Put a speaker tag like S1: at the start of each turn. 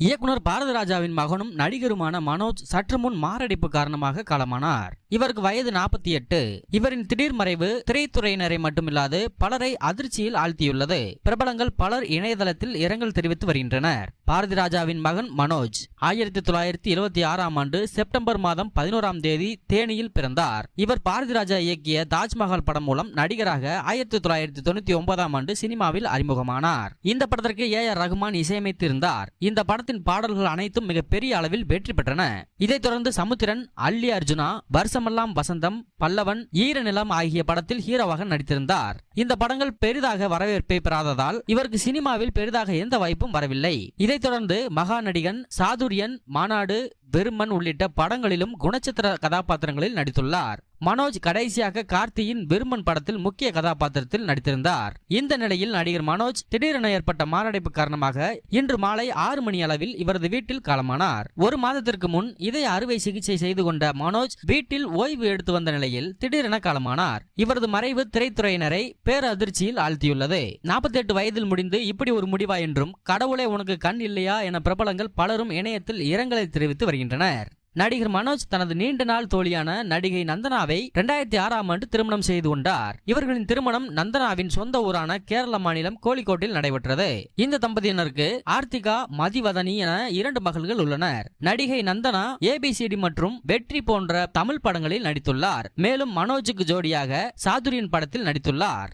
S1: இயக்குனர் பாரதராஜாவின் மகனும் நடிகருமான மனோஜ் சற்று முன் மாரடைப்பு காரணமாக காலமானார். இவருக்கு வயது நாற்பத்தி எட்டு. இவரின் திடீர் மறைவு திரைத்துறையினரை மட்டுமில்லாது பலரை அதிர்ச்சியில் ஆழ்த்தியுள்ளது. பிரபலங்கள் பலர் இணையதளத்தில் இரங்கல் தெரிவித்து வருகின்றனர். பாரதிராஜாவின் மகன் மனோஜ் ஆயிரத்தி தொள்ளாயிரத்தி எழுபத்தி ஆறாம் ஆண்டு செப்டம்பர் மாதம் பதினோராம் தேதி தேனியில் பிறந்தார். இவர் பாரதிராஜா இயக்கிய தாஜ்மஹால் படம் மூலம் நடிகராக ஆயிரத்தி தொள்ளாயிரத்தி தொண்ணூத்தி ஒன்பதாம் ஆண்டு சினிமாவில் அறிமுகமானார். இந்த படத்திற்கு ஏ ஆர் ரகுமான் இசையமைத்திருந்தார். இந்த படத்தின் பாடல்கள் அனைத்தும் மிகப்பெரிய அளவில் வெற்றி பெற்றன. இதைத் தொடர்ந்து சமுத்திரன் அல்லி அர்ஜுனா தேசமெல்லாம் வசந்தம் பல்லவன் ஈரநிலம் ஆகிய படத்தில் ஹீரோவாக நடித்திருந்தார். இந்த படங்கள் பெரிதாக வரவேற்பை பெறாததால் இவருக்கு சினிமாவில் பெரிதாக எந்த வாய்ப்பும் வரவில்லை. இதைத் தொடர்ந்து மகா நடிகன் சாதுரியன் மாநாடு பெருமன் உள்ளிட்ட படங்களிலும் குணச்சித்திர கதாபாத்திரங்களில் நடித்துள்ளார். மனோஜ் கடைசியாக கார்த்தியின் விருமன் படத்தில் முக்கிய கதாபாத்திரத்தில் நடித்திருந்தார். இந்த நிலையில் நடிகர் மனோஜ் திடீரென ஏற்பட்ட மாரடைப்பு காரணமாக இன்று மாலை ஆறு மணி அளவில் இவரது வீட்டில் காலமானார். ஒரு மாதத்திற்கு முன் இதய அறுவை சிகிச்சை செய்து கொண்ட மனோஜ் வீட்டில் ஓய்வு எடுத்து வந்த நிலையில் திடீரென காலமானார். இவரது மறைவு திரைத்துறையினரை பேரதிர்ச்சியில் ஆழ்த்தியுள்ளது. நாற்பத்தி எட்டு வயதில் முடிந்து இப்படி ஒரு முடிவா என்றும் கடவுளே உனக்கு கண் இல்லையா? என பிரபலங்கள் பலரும் இணையத்தில் இரங்கலை தெரிவித்து வருகின்றனர். நடிகர் மனோஜ் தனது நீண்ட நாள் தோழியான நடிகை நந்தனாவை இரண்டாயிரத்தி ஆறாம் ஆண்டு திருமணம் செய்து கொண்டார். இவர்களின் திருமணம் நந்தனாவின் சொந்த ஊரான கேரள மாநிலம் கோழிக்கோட்டில் நடைபெற்றது. இந்த தம்பதியினருக்கு ஆர்த்திகா மதிவதனி என இரண்டு மகள்கள் உள்ளனர். நடிகை நந்தனா ஏபிசிடி மற்றும் வெற்றி போன்ற தமிழ் படங்களில் நடித்துள்ளார். மேலும் மனோஜுக்கு ஜோடியாக சாதுரியின் படத்தில் நடித்துள்ளார்.